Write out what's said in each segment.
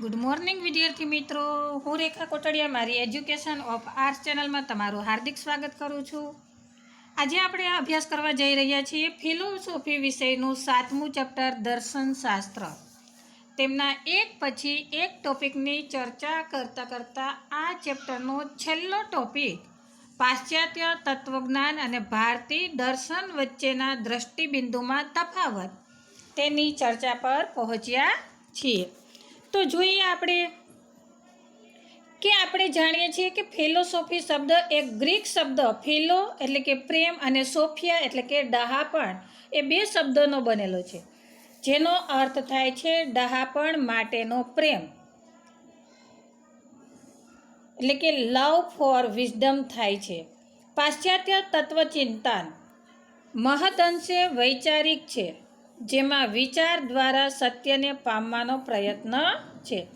Good morning વિદ્યાર્થી મિત્રો. હું રેખા કોટડિયા, મારી એજ્યુકેશન ઓફ આર્ટ્સ ચેનલમાં તમારું હાર્દિક સ્વાગત કરું છું. આજે આપણે આ અભ્યાસ કરવા જઈ રહ્યા છીએ ફિલોસોફી વિષયનું સાતમું ચેપ્ટર દર્શનશાસ્ત્ર તેમના એક પછી એક ટોપિકની ચર્ચા કરતાં કરતાં આ ચેપ્ટરનો છેલ્લો ટોપિક, પાશ્ચાત્ય તત્વજ્ઞાન અને ભારતીય દર્શન વચ્ચેના દ્રષ્ટિબિંદુમાં તફાવત. તેની ચર્ચા પર પહોંચ્યા છીએ. તો જોઈએ આપણે કે આપણે જાણીએ છીએ કે ફિલોસોફી શબ્દ એક ગ્રીક શબ્દ, ફિલો એટલે કે પ્રેમ અને સોફિયા એટલે કે ડહાપણ એ બે શબ્દોનો બનેલો છે. જેનો અર્થ થાય છે ડહાપણ માટેનો પ્રેમ. એટલે કે લવ ફોર વિઝડમ થાય છે. પાશ્ચાત્ય તત્વચિંતન મહદઅંશે વૈચારિક છે. જેમાં વિચાર દ્વારા સત્યને પામવાનો પ્રયત્ન છે.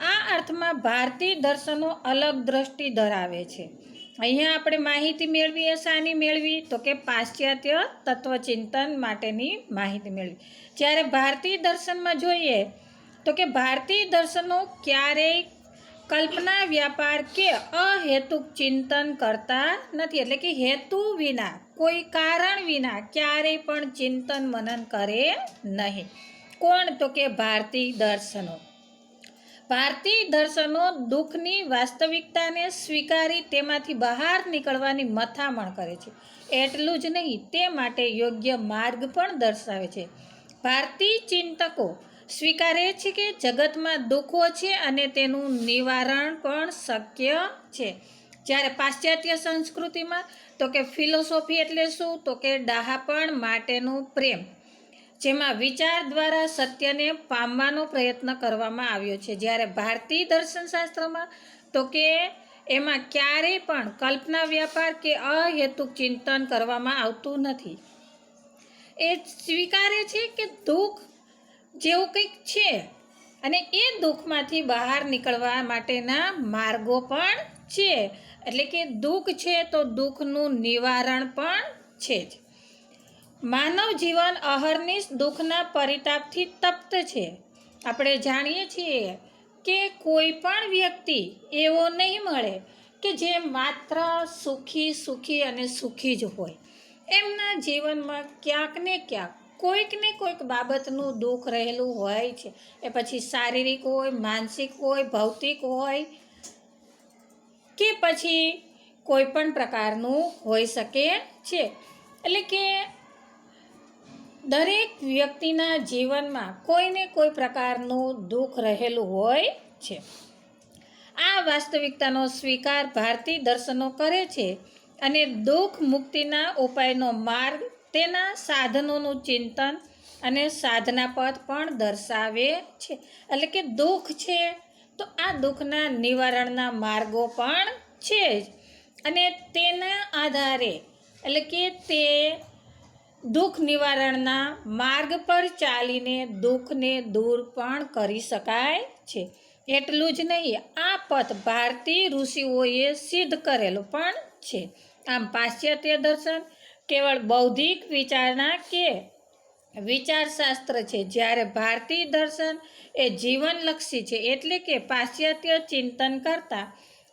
આ અર્થમાં ભારતીય દર્શનો અલગ દ્રષ્ટિ ધરાવે છે. અહીંયા આપણે માહિતી મેળવીએ શાની મેળવી, તો કે પાશ્ચાત્ય તત્વચિંતન માટેની માહિતી મેળવી. જ્યારે ભારતીય દર્શનમાં જોઈએ, તો કે ભારતીય દર્શનો ક્યારેય કલ્પના વ્યાપાર કે અહેતુક ચિંતન કરતા નથી. એટલે કે હેતુ વિના, કોઈ કારણ વિના ક્યારેય પણ ચિંતન મનન કરે નહીં. કોણ તો કે ભારતીય દર્શનો? ભારતીય દર્શનો દુઃખની વાસ્તવિકતાને સ્વીકારી તેમાંથી બહાર નીકળવાની મથામણ કરે છે. એટલું જ નહીં, તે માટે યોગ્ય માર્ગ પણ દર્શાવે છે. ભારતીય ચિંતકો સ્વીકારે છે કે જગતમાં દુઃખો છે અને તેનું નિવારણ પણ શક્ય છે. જ્યારે પાશ્ચાત્ય સંસ્કૃતિમાં, તો કે ફિલોસોફી એટલે શું? તો કે ડહાપણ માટેનું પ્રેમ, જેમાં વિચાર દ્વારા સત્યને પામવાનો પ્રયત્ન કરવામાં આવ્યો છે. જ્યારે ભારતીય દર્શનશાસ્ત્રમાં, તો કે એમાં ક્યારેય પણ કલ્પના વ્યાપાર કે અહેતુક ચિંતન કરવામાં આવતું નથી. એ સ્વીકારે છે કે દુઃખ જેવું કંઈક છે. અને એ દુઃખમાંથી બહાર નીકળવા માટેના માર્ગો પણ છે. એટલે કે દુઃખ છે તો દુઃખનું નિવારણ પણ છે જ. માનવ જીવન અહર્નિશ દુઃખના પરિતાપથી તપ્ત છે. આપણે જાણીએ છીએ કે કોઈ પણ વ્યક્તિ એવો નહીં મળે કે જે માત્ર સુખી સુખી અને સુખી જ હોય. એમના જીવનમાં ક્યાંક ને ક્યાંક કોઈક ને કોઈક બાબતનું દુઃખ રહેલું હોય છે. એ પછી શારીરિક હોય, માનસિક હોય, ભૌતિક હોય કે પછી કોઈ પણ પ્રકારનું હોઈ શકે છે. એટલે કે દરેક વ્યક્તિના જીવનમાં કોઈને કોઈ પ્રકારનું દુઃખ રહેલું હોય છે. આ વાસ્તવિકતાનો સ્વીકાર ભારતીય દર્શનો કરે છે અને દુઃખ મુક્તિના ઉપાયનો માર્ગ તેના સાધનોનું ચિંતન અને સાધના પદ પણ દર્શાવે છે. એટલે કે દુઃખ છે, તો આ દુઃખના નિવારણના માર્ગો પણ છે જ. અને તેના આધારે, એટલે કે તે દુઃખ નિવારણના માર્ગ પર ચાલીને દુઃખને દૂર પણ કરી શકાય છે. એટલું જ નહીં, આ પથ ભારતીય ઋષિઓએ સિદ્ધ કરેલું પણ છે. આમ પાશ્ચાત્ય દર્શન કેવળ બૌદ્ધિક વિચારણા કે વિચારશાસ્ત્ર છે? જ્યારે ભારતીય દર્શન એ જીવનલક્ષી છે, એટલે કે પાશ્ચાત્ય ચિંતન કરતાં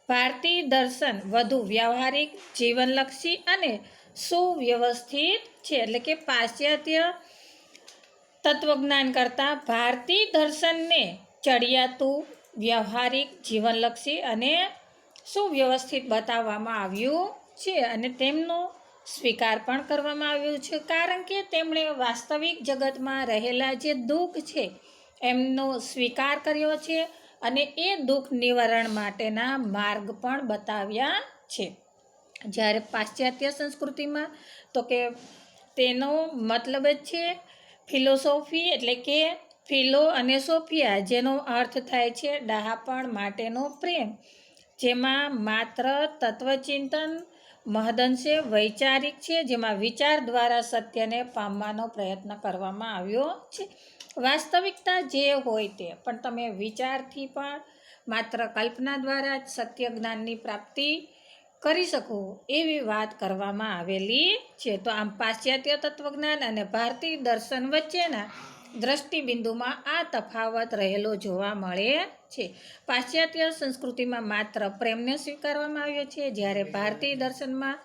ભારતીય દર્શન વધુ વ્યવહારિક, જીવનલક્ષી અને સુવ્યવસ્થિત છે. એટલે કે પાશ્ચાત્ય તત્વજ્ઞાન કરતાં ભારતીય દર્શનને ચડિયાતું, વ્યવહારિક, જીવનલક્ષી અને સુવ્યવસ્થિત બતાવવામાં આવ્યું છે અને તેમનો સ્વીકાર પણ કરવામાં આવ્યો છે, કારણ કે તેમણે વાસ્તવિક જગતમાં રહેલા જે દુઃખ છે, એમનો સ્વીકાર કર્યો છે અને એ દુઃખ નિવારણ માટેના માર્ગ પણ બતાવ્યા છે. જ્યારે પાશ્ચાત્ય સંસ્કૃતિમાં, તો કે તેનો મતલબ જ છે, ફિલોસોફી એટલે કે ફિલો અને સોફિયા, જેનો અર્થ થાય છે, ડહાપણ માટેનો પ્રેમ, જેમાં માત્ર તત્વચિંતન મહદંશે વૈચારિક છે, જેમાં વિચાર દ્વારા સત્યને પામવાનો પ્રયત્ન કરવામાં આવ્યો છે. વાસ્તવિકતા જે હોય તે, પણ તમે વિચારથી પણ માત્ર કલ્પના દ્વારા જ સત્ય જ્ઞાનની પ્રાપ્તિ કરી શકો એવી વાત કરવામાં આવેલી છે. તો આમ પાશ્ચાત્ય તત્વજ્ઞાન અને ભારતીય દર્શન વચ્ચેના દ્રષ્ટિબિંદુમાં આ તફાવત રહેલો જોવા મળે છે. પાશ્ચાત્ય સંસ્કૃતિમાં માત્ર પ્રેમને સ્વીકારવામાં આવ્યો છે. જ્યારે ભારતીય દર્શનમાં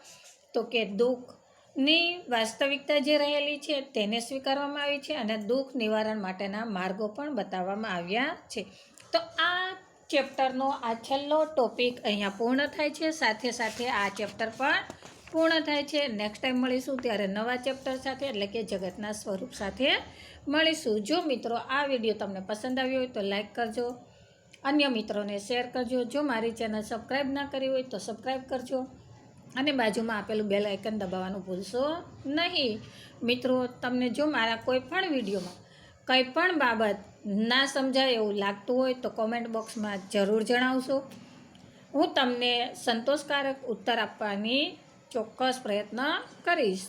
તો કે દુઃખની વાસ્તવિકતા જે રહેલી છે તેને સ્વીકારવામાં આવી છે અને દુઃખ નિવારણ માટેના માર્ગો પણ બતાવવામાં આવ્યા છે. તો આ ચેપ્ટરનો આ છેલ્લો ટોપિક અહીંયા પૂર્ણ થાય છે. સાથે સાથે આ ચેપ્ટર પણ પૂર્ણ થાય છે. નેક્સ્ટ ટાઈમ મળીશું ત્યારે નવા ચેપ્ટર સાથે, એટલે કે જગતના સ્વરૂપ સાથે મળીશું. જો મિત્રો આ વીડિયો તમને પસંદ આવ્યો હોય તો લાઈક કરજો. અન્ય મિત્રોને શેર કરજો. જો મારી ચેનલ સબસ્ક્રાઈબ ના કરી હોય તો સબસ્ક્રાઈબ કરજો. અને બાજુમાં આપેલું બેલ આઇકન દબાવવાનું ભૂલશો નહીં. મિત્રો, તમને જો મારા કોઈ પણ વિડીયોમાં કંઈ પણ બાબત ના સમજાય એવું લાગતું હોય તો કોમેન્ટ બોક્સમાં જરૂર જણાવશો. હું તમને સંતોષકારક ઉત્તર આપવાની ચોક્કસ પ્રયત્ન કરીશ.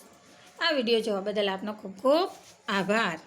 આ વીડિયો જોવા બદલ આપનો ખૂબ ખૂબ આભાર.